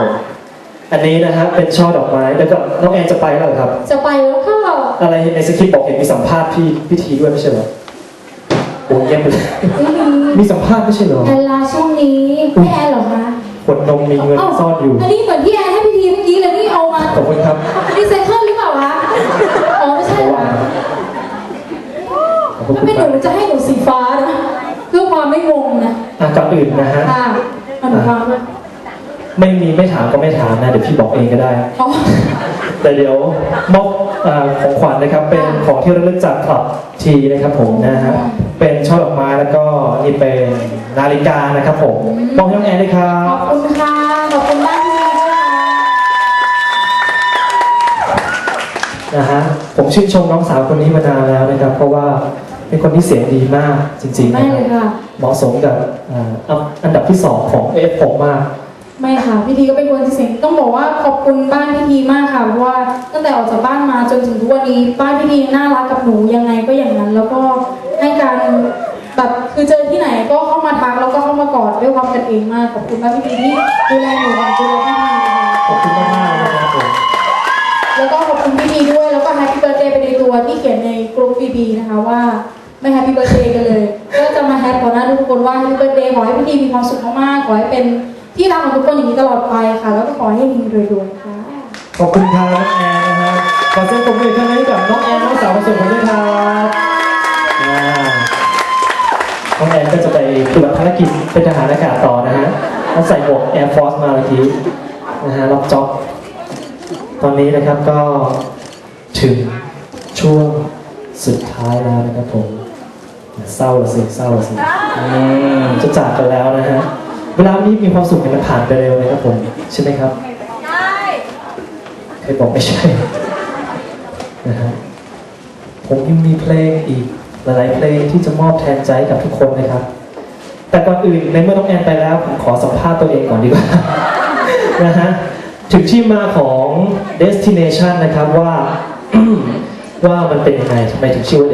ผมอันนี้นะฮะเป็นช่อดอกไม้แล้วก็น้องแอนจะไปแล้วเหรอครับ จะไปแล้วค่ะอะไรในสคริปต์บอกเห็นมีสัมภาษณ์พี่พิธีด้วยไม่ใช่เหรอโอ้เงียบไปเลยไม่มีมีสัมภาษณ์ไม่ใช่เหรอแอนลาช่วงนี้ไม่แอนเหรอคะขวดนมมีเงินเอ้าซ่อนอยู่ อันนี้เหมือนที่แอนให้พิธีเมื่อกี้เลยนี่เอามาขอบคุณครับรีไซเคิลหรือเปล่าคะอ๋อไม่ใช่เหรอคะขอบคุณถ้าเป็นหครันูบจะให้หนูสีฟ้านะเพื่อความไม่งงนะอะก่อนอื่นนะฮะค่ะมันความว่า ไม่มีไม่ถามก็ไม่ถามนะ เดี๋ยวพี่บอกเองก็ได้ อ๋อ แต่เดี๋ยวมอบอ่าของขวัญนะครับเป็นของที่ระลึกจากคลับทีนะครับผมนะฮะเป็นช่อดอกไม้แล้วก็นี่เป็นนาฬิกานะครับผมมอบให้น้องแอนด้วยครัขบ อบคุณค่ะ ขอบคุณบ้านพี่ด้วยค่ะนะฮะผมชื่นชมน้องสาวคนนี้มานานแล้วนะครับ เพราะว่าเป็นคนที่เสียงดีมากจริงๆไม่นะคเลรับยค่ะ เหมาะสมกับอ่าอันอันดับที่สองของ f ผมมาก ไม่ค่ะพี่ทีก็เป็นคนที่เสียงต้องบอกว่าขอบคุณบ้านพี่ทีมากค่ะเพราะว่าตั้งแต่ออกจากบ้านมาจนถึงทุกวันนี้บ้านพี่ทีน่ารักกับหนูยังไงก็อย่างนั้น แล้วก็ให้การแบบคือเจอที่ไหนก็เข้ามาทักแล้วก็เข้ามากอดด้วยความกันเองมากขอบคุณบ้านพี่ทีที่ดูแลหนูดูแลพี่ทีค่ะขอบคุณมากๆนะครับผมแล้วก็ขอบคุณพี่ทีด้วยแล้วก็แฮปปี้เบิร์ดเดย์ไปในตัวที่เขียนในกลุ่มบีบีนะคะว่าไม่แฮปปี้เบิร์ดเดย์กันเลย ก็จะมาแฮปต่อหน้าทุกคนว่าแฮปปี้เบิร์ดเดย์ขอให้พี่ทีมีความสุขมากๆขอให้เป็น ที่รักของทุกคนอย่างนี้ตลอดไปค่ะ แล้วก็ขอให้มีรวยๆค่ะขอบคุณครับน้องแอนนะครับขอเสียงปรบมืออีกครั้งให้กับน้องแอนน้องสาวคนสวยของผมด้วยครับอ่าน้องแอนก็จะไปปฏิบัติภารกิจเป็นทหารอากาศต่อนะฮะต้องใส่หมวก Air Force มาเมื่อกี้นะฮะรับจ็อบตอนนี้นะครับก็ถึงช่วงสุดท้ายแล้วนะครับผมเศร้าละสิเศร้าละสิอืมจะจากกันแล้วนะฮะ เวลานี้มีความสุขเนี่ยมันผ่านไปเร็วเลยครับผมใช่ไหมครับเคยบอกไม่ใช่นะฮะผมยังมีเพลงอีกหลายๆเพลงที่จะมอบแทนใจกับทุกคนนะครับ แต่ก่อนอื่นในเมื่อน้องแอนไปแล้วผมขอสัมภาษณ์ตัวเองก่อนดีกว่านะฮะถึงที่มาของ destination นะครับว่าว่ามันเป็นยังไงทำไมถึงชื่อว่า